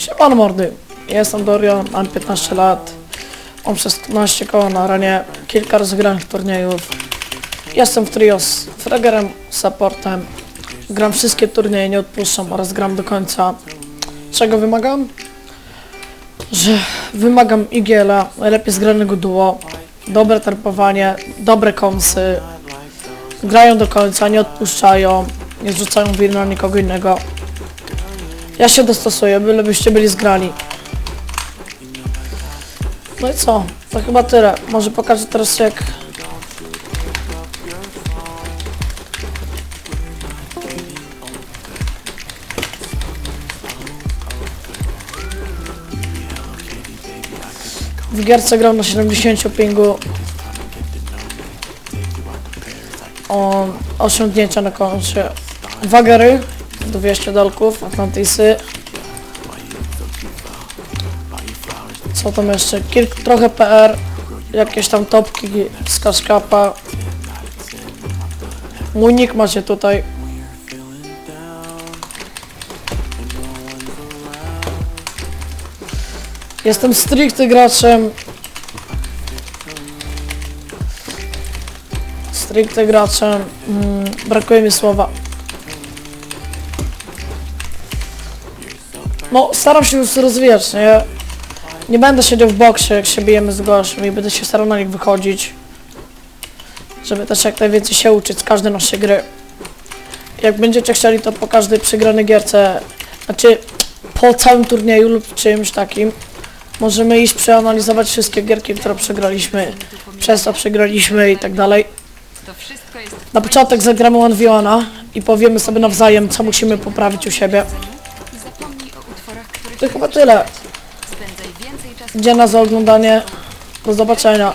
Siemano mordy, jestem Dorian, mam 15 lat, mam 16 koła na ranie, kilka rozegranych turniejów. Jestem w trio z Fragerem, supportem, gram wszystkie turnieje, nie odpuszczam oraz gram do końca. Czego wymagam? Że wymagam igiela, najlepiej zgranego duo, dobre tarpowanie, dobre kąsy, grają do końca, nie odpuszczają, nie zrzucają winy na nikogo innego. Ja się dostosuję, bylebyście byli zgrani. No i co? To chyba tyle. Może pokażę teraz jak... W gierce gram na 70 pingu. O osiągnięcia na koncie. Wagery, 200 dolków, Atlantisy. Co tam jeszcze? Kilk, trochę PR, jakieś tam topki z kaszkapa. Mój nick macie tutaj. Jestem stricte graczem. Stricte graczem. Mm, brakuje mi słowa. No, staram się już rozwijać, nie? Nie będę siedział w boksie, jak się bijemy z gośćmi, będę się starał na nich wychodzić. Żeby też jak najwięcej się uczyć z każdej naszej gry. Jak będziecie chcieli, to po każdej przegranej gierce, znaczy po całym turnieju lub czymś takim, możemy iść przeanalizować wszystkie gierki, które przegraliśmy, przez co przegraliśmy i tak dalej. Na początek zagramy one v i powiemy sobie nawzajem, co musimy poprawić u siebie. Zapomnij o utworach, których To chyba tyle. spędzaj więcej czasu za oglądanie. Do zobaczenia.